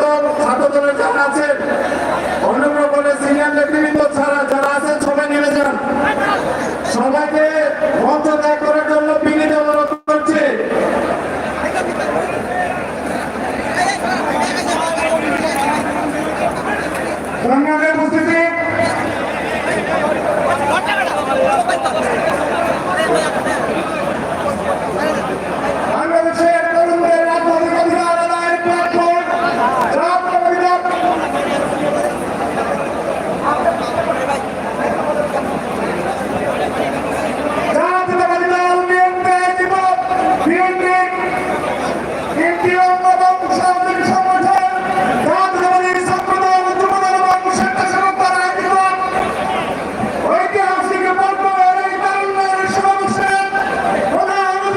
দল ছাত্র যারা আছেন অন্য প্রকল্পের সিনিয়র নেতৃবৃন্দ ছাড়া যারা আছেন, সবাই নেমে যান। সবাইকে মঞ্চ করার জন্য বিনীত অনুরোধ করছে। উপস্থিতি